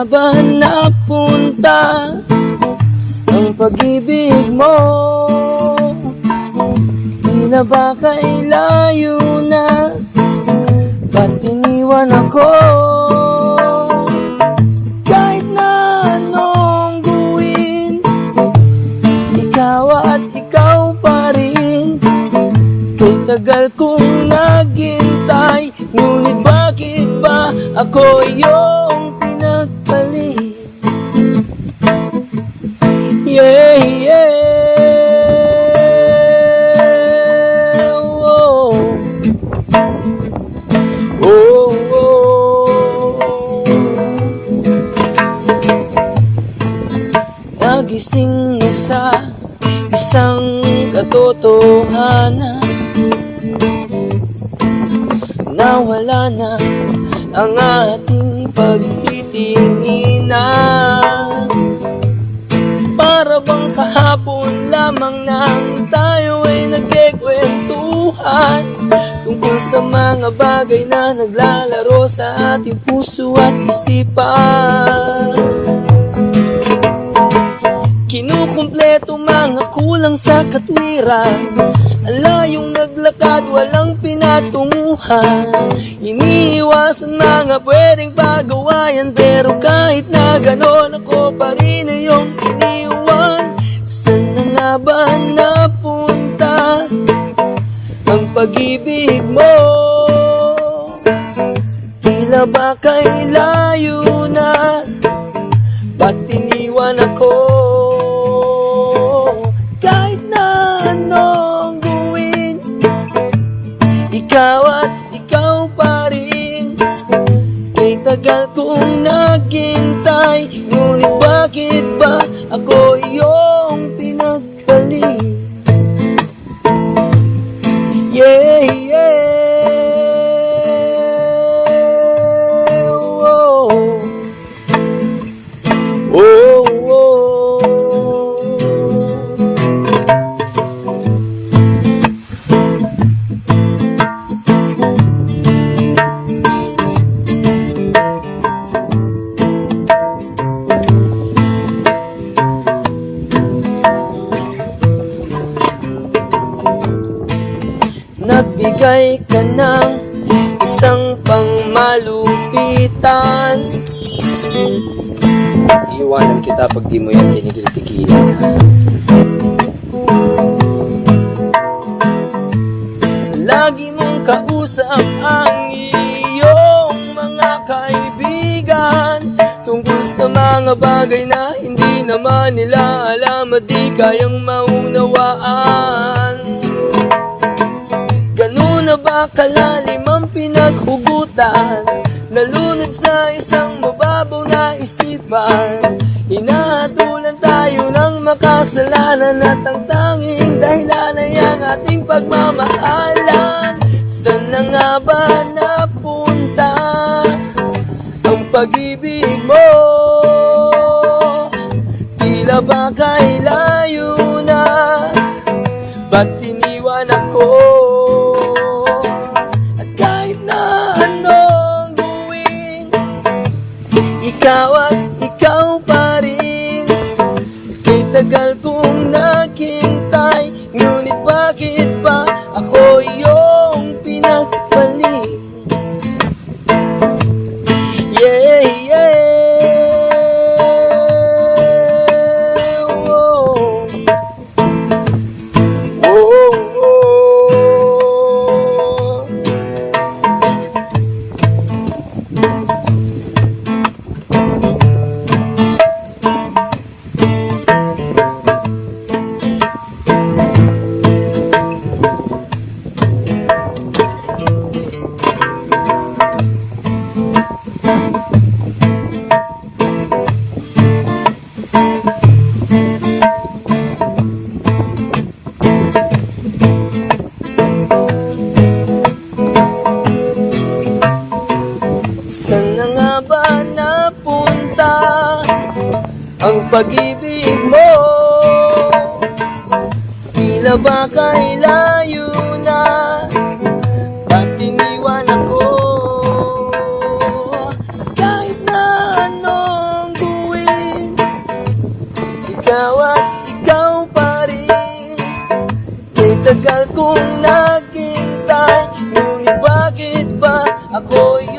na ba napunta ang pag-ibig mo? Di na ba kailayo na? Ba't iniwan ako? Kahit na anong buwin Ikaw at ikaw pa rin Kay tagal kong naghintay Ngunit bakit ba ako iyong pinag Nagising na sa isang katotohanan Nawala na ang ating pagtitinginan. Para bang kahapon lamang nang tayo ay nagkikwentuhan Tungkol sa mga bagay na naglalaro sa ating puso at isipan Kinukumpleto mga kulang sa katwiran. Ang layong naglakad walang pinatunguhan. Iniiwasan mga pwedeng pagawayan Pero kahit na ganon ako pa rin na iyong iniwan. Saan nga ba napunta ang pag-ibig mo? Tila ba kay layo Nagbigay ka ng isang pangmalupitan. Iiwanan kita pag di mo yan tinigil-tigilan. Lagi mong kausap ang iyong mga kaibigan. Tungkol sa mga bagay na hindi naman nila alam at di kayang maunawaan kalalim ang pinaghugutan Nalunod sa isang mababaw na isipan Hinahatulan tayo ng makasalanan At ang tanging dahilan ay ang ating pagmamahalan Saan na nga ba napunta ang pag-ibig mo? Tila ba kay layo na Ba't iniwan ako? Ngunit pag-ibig mo. Tila ba kay layo na Ba't iniwan ako? At kahit na anong gawin Ikaw at ikaw pa rin. Kay tagal kong naghintay Ngunit bakit ba ako'y